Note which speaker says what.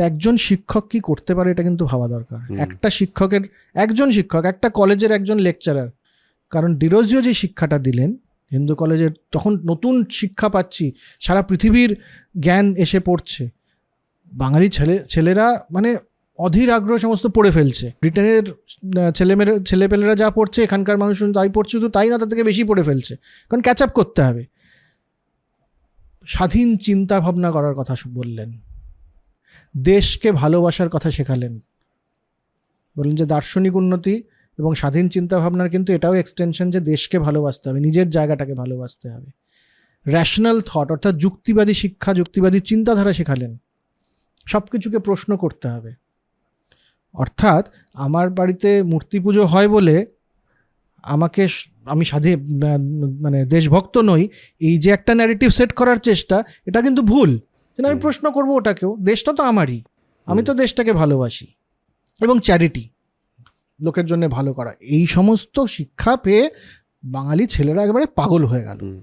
Speaker 1: তো একজন শিক্ষক কি করতে পারে এটা কিন্তু ভাবা দরকার। একটা শিক্ষকের একজন শিক্ষক একটা কলেজের একজন লেকচারার। কারণ ডিরোজিও যে শিক্ষাটা দিলেন হিন্দু কলেজের তখন নতুন শিক্ষা পাচ্ছি সারা পৃথিবীর জ্ঞান এসে পড়ছে। বাঙালি ছেলে ছেলেরা মানে অধীর আগ্রহ সমস্ত পড়ে ফেলছে। ব্রিটেনের ছেলেমেয়েরা ছেলেপেলেরা যা পড়ছে এখানকার মানুষজন তাই পড়ছে শুধু তাই না তার থেকে বেশি পড়ে ফেলছে। কারণ ক্যাচ আপ করতে হবে। স্বাধীন চিন্তা ভাবনা করার কথা বললেন। দেশকে ভালোবাসার কথা শেখালেন। বললেন যে দার্শনিক উন্নতি এবং স্বাধীন চিন্তা ভাবনার কিন্তু এটাও এক্সটেনশন যে দেশকে ভালোবাসতে হবে, নিজের জায়গাটাকে ভালোবাসতে হবে। র্যাশনাল থট অর্থাৎ যুক্তিবাদী শিক্ষা, যুক্তিবাদী চিন্তাধারা শেখালেন। সব কিছুকে প্রশ্ন করতে হবে। অর্থাৎ আমার বাড়িতে মূর্তি পুজো হয় বলে আমাকে আমি স্বাধীন মানে দেশভক্ত নই, এই যে একটা ন্যারেটিভ সেট করার চেষ্টা, এটা কিন্তু ভুল। যেন আমি প্রশ্ন করব ওটাকেও। দেশটা তো আমারই। আমি তো দেশটাকে ভালোবাসি। এবং চ্যারিটি লোকের জন্য ভালো করা। এই সমস্ত শিক্ষা পেয়ে বাঙালি ছেলেরা একেবারে পাগল হয়ে গেল।